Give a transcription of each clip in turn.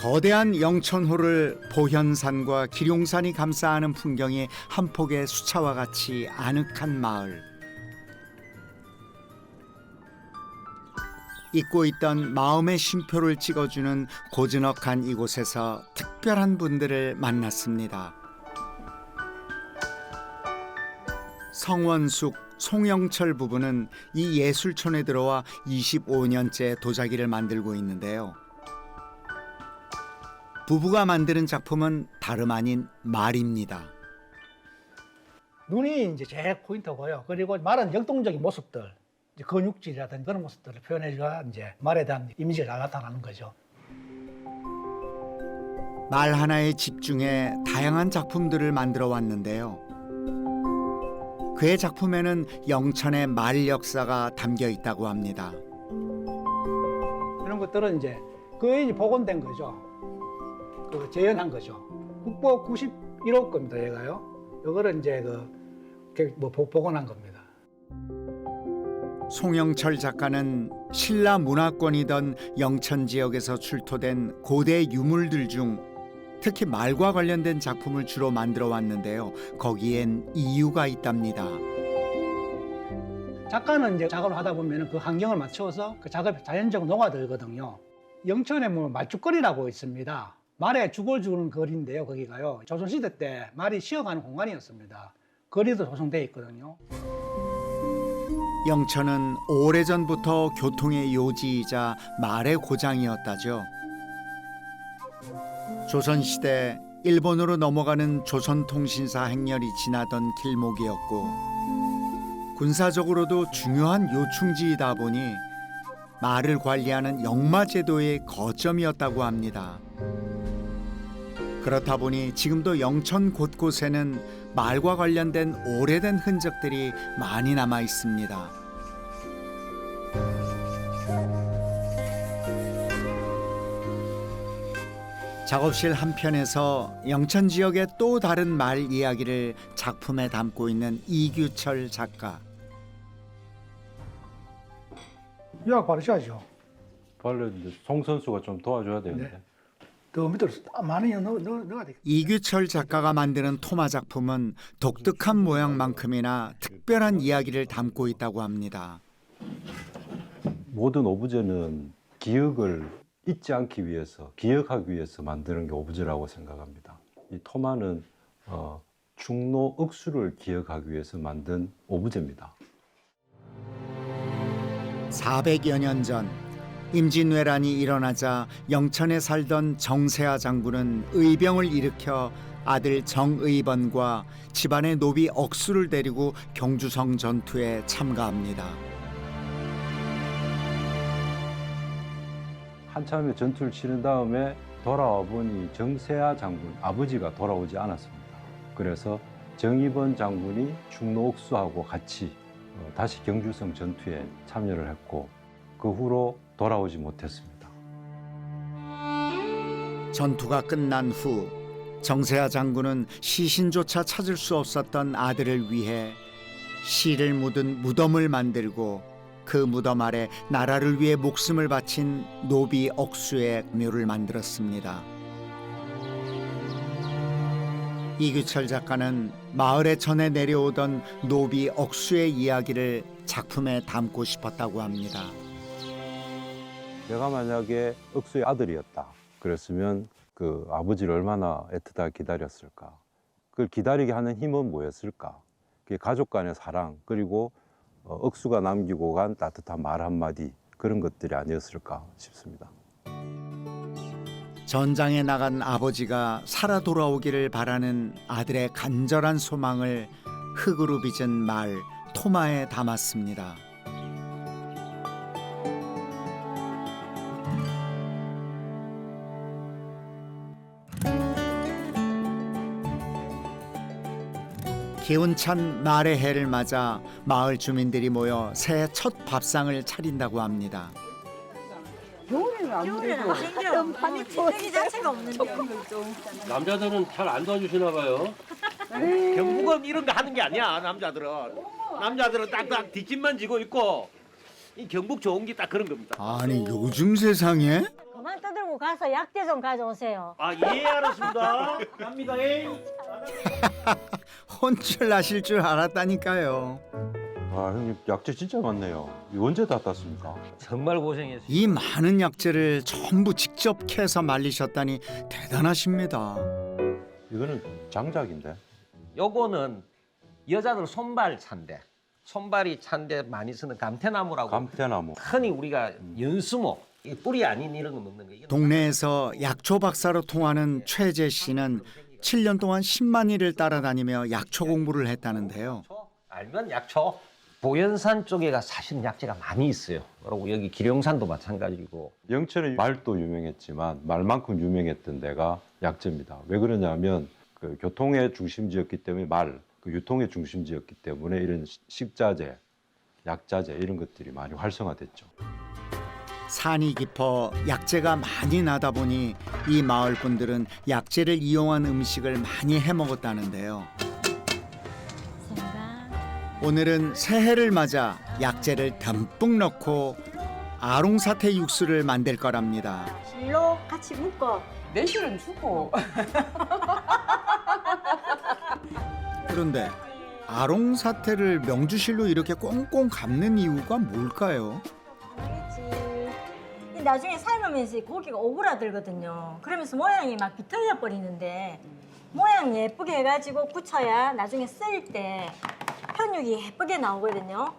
거대한 영천호를 보현산과 기룡산이 감싸하는 풍경이 한 폭의 수차와 같이 아늑한 마을. 잊고 있던 마음의 쉼표를 찍어주는 고즈넉한 이곳에서 특별한 분들을 만났습니다. 성원숙, 송영철 부부는 이 예술촌에 들어와 25년째 도자기를 만들고 있는데요. 부부가 만드는 작품은 다름 아닌 말입니다. 눈이 이제 제일 포인트고요. 그리고 말은 역동적인 모습들, 이제 근육질이라든지 그런 모습들을 표현해줘야 이제 말에 대한 이미지가 잘 나타나는 거죠. 말 하나에 집중해 다양한 작품들을 만들어 왔는데요. 그의 작품에는 영천의 말 역사가 담겨 있다고 합니다. 이런 것들은 이제 거의 복원된 거죠. 그 재현한 거죠. 국보 91호 겁니다, 얘가요. 이거를 이제 그 이렇게 뭐 복- 복원한 겁니다. 송영철 작가는 신라 문화권이던 영천 지역에서 출토된 고대 유물들 중 특히 말과 관련된 작품을 주로 만들어 왔는데요. 거기엔 이유가 있답니다. 작가는 이제 작업을 하다 보면 그 환경을 맞춰서 그 작업이 자연적으로 녹아들거든요. 영천에 뭐 말죽거리라고 있습니다. 말에 죽을 주는 거리인데요, 거기가요. 조선시대 때 말이 쉬어가는 공간이었습니다. 거리도 조성되어 있거든요. 영천은 오래전부터 교통의 요지이자 말의 고장이었다죠. 조선시대 일본으로 넘어가는 조선통신사 행렬이 지나던 길목이었고 군사적으로도 중요한 요충지이다 보니 말을 관리하는 영마제도의 거점이었다고 합니다. 그렇다 보니 지금도 영천 곳곳에는 말과 관련된 오래된 흔적들이 많이 남아 있습니다. 작업실 한편에서 영천 지역의 또 다른 말 이야기를 작품에 담고 있는 이규철 작가. 유학 바르셔야죠. 발레인데 송 선수가 좀 도와줘야 되는데. 네. 더 밑으로 딱 많이 넣어, 넣어, 넣어야 되겠다. 이규철 작가가 만드는 토마 작품은 독특한 모양만큼이나 특별한 이야기를 담고 있다고 합니다. 모든 오브제는 기억을 잊지 않기 위해서, 기억하기 위해서 만드는 게 오브제라고 생각합니다. 이 토마는 어, 충노 억수를 기억하기 위해서 만든 오브제입니다. 400여 년 전 임진왜란이 일어나자 영천에 살던 정세아 장군은 의병을 일으켜 아들 정의번과 집안의 노비 억수를 데리고 경주성 전투에 참가합니다. 한참의 전투를 치른 다음에 돌아와 보니 정세아 장군 아버지가 돌아오지 않았습니다. 그래서 정의번 장군이 충노 억수하고 같이 어, 다시 경주성 전투에 참여를 했고 그 후로 돌아오지 못했습니다. 전투가 끝난 후 정세아 장군은 시신조차 찾을 수 없었던 아들을 위해 씨를 묻은 무덤을 만들고 그 무덤 아래 나라를 위해 목숨을 바친 노비 억수의 묘를 만들었습니다. 이규철 작가는 마을에 전해 내려오던 노비 억수의 이야기를 작품에 담고 싶었다고 합니다. 내가 만약에 억수의 아들이었다. 그랬으면 그 아버지를 얼마나 애틋하게 기다렸을까. 그걸 기다리게 하는 힘은 뭐였을까. 그게 가족 간의 사랑 그리고 어, 억수가 남기고 간 따뜻한 말 한마디 그런 것들이 아니었을까 싶습니다. 전장에 나간 아버지가 살아 돌아오기를 바라는 아들의 간절한 소망을 흙으로 빚은 말 토마에 담았습니다. 기운찬 말의 해를 맞아 마을 주민들이 모여 새해 첫 밥상을 차린다고 합니다. 겨울에는 아무래도 좀 밤이 생기 자체가 없는데. 남자들은 잘 안 도와주시나 봐요. 경부금 이런 거 하는 게 아니야 남자들은 남자들은 딱딱 뒷짐만 지고 있고 이 경북 좋은 게 딱 그런 겁니다 아니 요즘 세상에 그만 떠들고 가서 약재 좀 가져오세요. 아, 예, 알았습니다. 갑니다, 예. 혼쭐 나실 줄 알았다니까요. 아 형님 약재 진짜 많네요. 이거 언제 다 땄습니까? 정말 고생했어요. 이 많은 약재를 전부 직접 캐서 말리셨다니 대단하십니다. 이거는 장작인데. 요거는 여자들 손발 찬데 손발이 찬데 많이 쓰는 감태나무라고 감태나무. 흔히 우리가 연수목 이 뿌리 아닌 이런 거 먹는 거 동네에서 약초 박사로 통하는 최재 씨는 7년 동안 10만 일을 따라다니며 약초 공부를 했다는데요. 알면 약초. 보현산 쪽에가 사실은 약재가 많이 있어요. 그리고 여기 기룡산도 마찬가지고. 영천의 말도 유명했지만 말만큼 유명했던 데가 약재입니다. 왜 그러냐면 그 교통의 중심지였기 때문에 말, 그 유통의 중심지였기 때문에 이런 시- 식자재, 약자재 이런 것들이 많이 활성화됐죠. 산이 깊어 약재가 많이 나다 보니 이 마을 분들은 약재를 이용한 음식을 많이 해 먹었다는데요. 오늘은 새해를 맞아 약재를 듬뿍 넣고 아롱사태 육수를 만들 거랍니다. 실로 같이 묶어. 내실은 주고 그런데 아롱사태를 명주실로 이렇게 꽁꽁 감는 이유가 뭘까요? 나중에 삶으면서 이 고기가 오그라들거든요. 그러면서 모양이 막 비틀려 버리는데 모양 예쁘게 해가지고 굳혀야 나중에 쓸 때 편육이 예쁘게 나오거든요.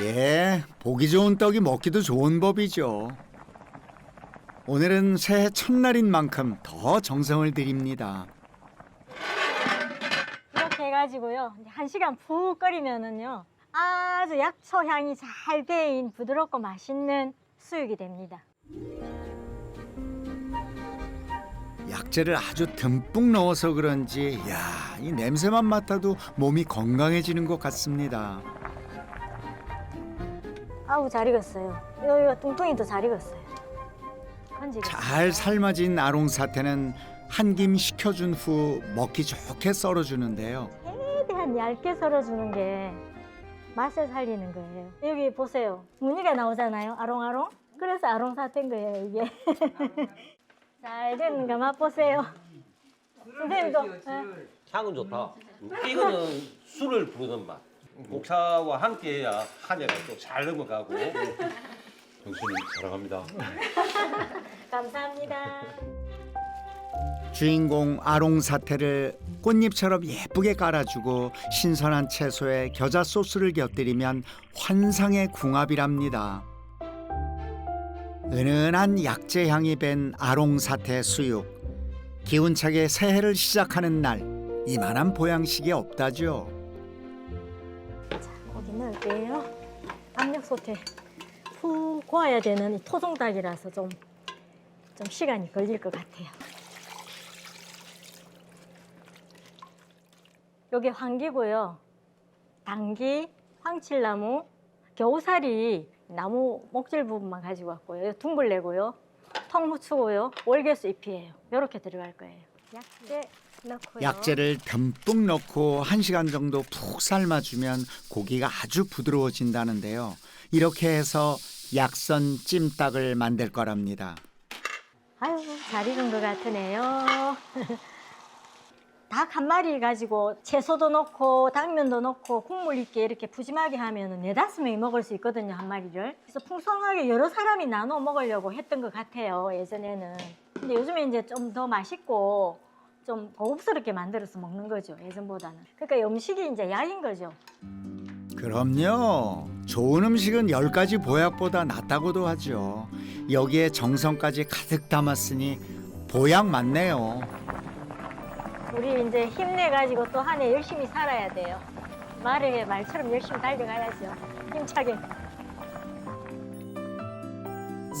예, 보기 좋은 떡이 먹기도 좋은 법이죠. 오늘은 새해 첫날인 만큼 더 정성을 들입니다. 이렇게 해가지고요. 이제 한 시간 푹 끓이면은요. 아주 약초 향이 잘 배인 부드럽고 맛있는 수육이 됩니다. 약재를 아주 듬뿍 넣어서 그런지 야, 이 냄새만 맡아도 몸이 건강해지는 것 같습니다. 아우 잘 익었어요. 여기가 뚱뚱이도 잘 익었어요. 건지겠어요. 잘 삶아진 아롱사태는 한 김 식혀준 후 먹기 좋게 썰어주는데요. 최대한 얇게 썰어주는 게 맛을 살리는 거예요. 여기 보세요. 무늬가 나오잖아요. 아롱아롱. 그래서 아롱 사태인 거예요, 이게. 잘된거 맛보세요. 선생님도. 예. 향은 좋다 이거는 술을 부르는 맛 목차와 함께 해야 한 해가 또 잘 넘어가고 형수님 사랑합니다. 감사합니다. 주인공 아롱 사태를 꽃잎처럼 예쁘게 깔아주고 신선한 채소에 겨자 소스를 곁들이면 환상의 궁합이랍니다. 은은한 약재 향이 밴 아롱 사태 수육. 기운차게 새해를 시작하는 날 이만한 보양식이 없다죠. 고기 넣을게요. 압력 소태 푹 구워야 되는 이 토종닭이라서 좀, 좀 시간이 걸릴 것 같아요. 요게 황기고요. 당기, 황칠나무, 겨우살이 나무 목질 부분만 가지고 왔고요. 요 둥글레고요. 통후추고요. 월계수 잎이에요. 이렇게 들어갈 거예요. 약재 넣고요. 약재를 듬뿍 넣고 한시간 정도 푹 삶아주면 고기가 아주 부드러워진다는데요. 이렇게 해서 약선 찜닭을 만들 거랍니다. 아유, 잘 익은 것 같으네요. 닭한 마리 가지고 채소도 넣고 당면도 넣고 국물 있게 이렇게 푸짐하게 하면 네다섯 명이 먹을 수 있거든요, 한 마리를. 그래서 풍성하게 여러 사람이 나눠 먹으려고 했던 것 같아요, 예전에는. 근데 요즘에 이제 좀 더 맛있고 좀 고급스럽게 만들어서 먹는 거죠, 예전보다는. 그러니까 음식이 이제 약인 거죠. 그럼요. 좋은 음식은 열 가지 보약보다 낫다고도 하죠. 여기에 정성까지 가득 담았으니 보약 맞네요. 우리 이제 힘내가지고 또 한 해 열심히 살아야 돼요. 말에 말처럼 열심히 달려가야죠. 힘차게.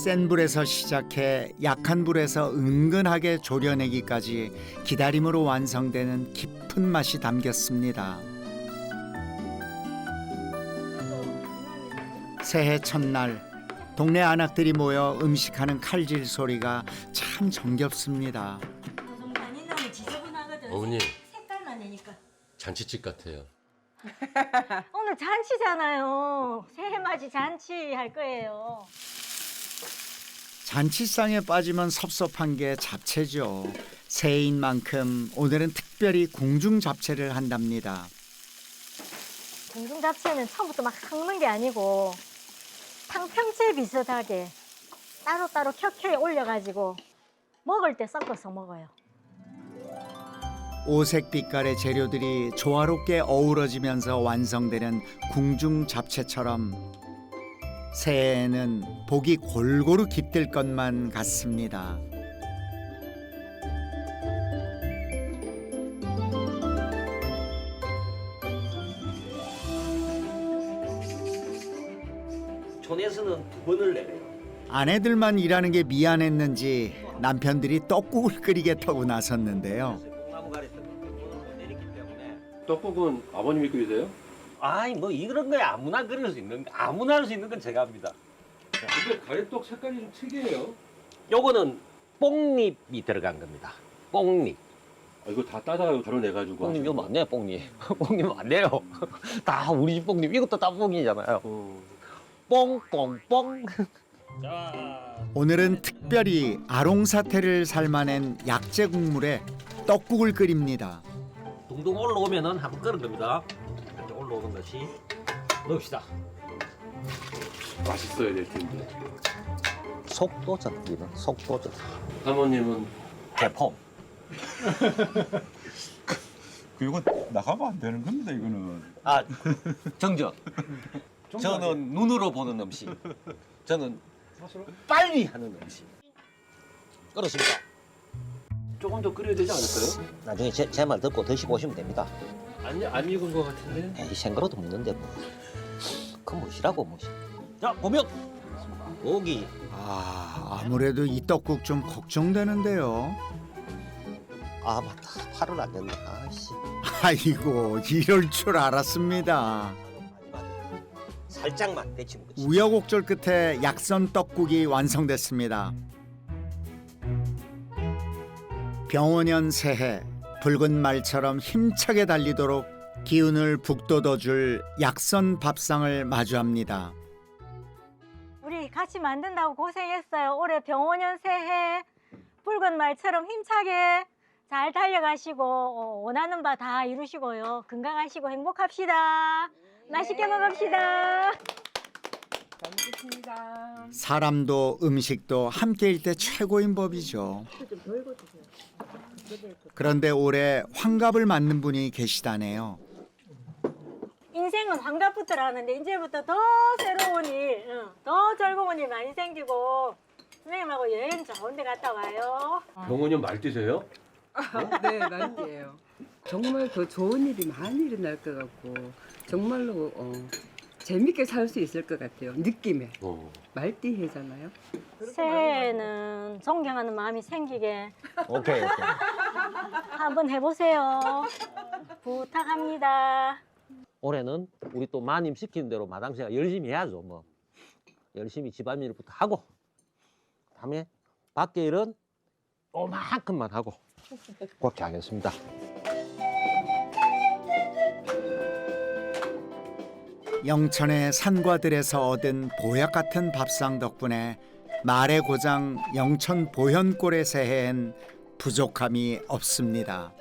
센 불에서 시작해 약한 불에서 은근하게 졸여내기까지 기다림으로 완성되는 깊은 맛이 담겼습니다. 새해 첫날 동네 아낙들이 모여 음식하는 칼질 소리가 참 정겹습니다. 어머니. 색깔만 내니까. 잔치집 같아요. 오늘 잔치잖아요. 새해 맞이 잔치 할 거예요. 잔치상에 빠지면 섭섭한 게 잡채죠. 새해인 만큼 오늘은 특별히 궁중 잡채를 한답니다. 공중 잡채는 처음부터 막 섞는 게 아니고 탕평채 비슷하게 따로따로 켜켜이 올려가지고 먹을 때 섞어서 먹어요. 오색 빛깔의 재료들이 조화롭게 어우러지면서 완성되는 궁중 잡채처럼 새해에는 복이 골고루 깃들 것만 같습니다. 촌에서는 두 번을 내려요. 아내들만 일하는 게 미안했는지 남편들이 떡국을 끓이겠다고 나섰는데요. 떡국은 아버님이 끓이세요? 아이 뭐 이런 거야 아무나 그릴 수 있는 아무나 할 수 있는 건 제가 합니다. 근데 가래떡 색깔이 좀 특이해요. 요거는 뽕잎이 들어간 겁니다. 뽕잎. 아, 이거 다 따다가 가려내가지고. 뽕잎 이거 맞네요, 뽕잎. 뽕잎 맞네요. 다 우리 집 뽕잎. 이것도 다 뽕이잖아요. 어. 뽕뽕뽕. 자, 오늘은 특별히 아롱사태를 삶아낸 약재 국물에 떡국을 끓입니다. 둥둥 올라오면은 한번 끓은 겁니다. 이렇게 올라오는 것이 넣읍시다. 맛있어야 될 텐데. 속도전 이는 속도전. 사모님은 대폼. 그거 나가면 안 되는 겁니다 이거는 아 정전. 저는 눈으로 보는 음식. 저는 빨리 하는 음식. 그렇습니다. 조금 더 끓여야 되지 않을까요? 나중에 제 말 듣고 드시고 오시면 됩니다. 안, 안 익은 것 같은데. 에이 생그러도 먹는데 뭐. 그 무시라고 무시. 자 보면 고기 아, 아무래도 이 떡국 좀 걱정되는데요. 아 맞다 팔을 안 냈네. 아씨. 아이고, 이럴 줄 알았습니다. 살짝만 데치는 거지. 우여곡절 끝에 약선 떡국이 완성됐습니다. 병원연 새해 붉은 말처럼 힘차게 달리도록 기운을 북돋워줄 약선 밥상을 마주합니다. 우리 같이 만든다고 고생했어요. 올해 병원연 새해 붉은 말처럼 힘차게 잘 달려가시고 어, 원하는 바 다 이루시고요. 건강하시고 행복합시다. 맛있게 먹읍시다. 사람도 음식도 함께일 때 최고인 법이죠. 그런데 올해 환갑을 맞는 분이 계시다네요. 인생은 환갑부터라는데 이제부터 더 새로운 일, 응, 더 즐거운 일 많이 생기고 선생님하고 여행 좋은 데 갔다 와요. 병원이 말띠세요? 네, 맞이에요. 정말 더 좋은 일이 많이 일어날 것 같고 정말로 어, 재밌게 살 수 있을 것 같아요. 느낌에 어. 말띠해잖아요. 새해에는 존경하는 마음이 생기게 오케이 오케이. 한번 해보세요. 부탁합니다. 올해는 우리 또 마님 시키는 대로 마당새가 열심히 해야죠. 뭐 열심히 집안일부터 하고 다음에 밖에 일은 요만큼만 하고 그렇게 하겠습니다. 영천의 산과들에서 얻은 보약 같은 밥상 덕분에 말의 고장 영천 보현골의 새해엔 부족함이 없습니다.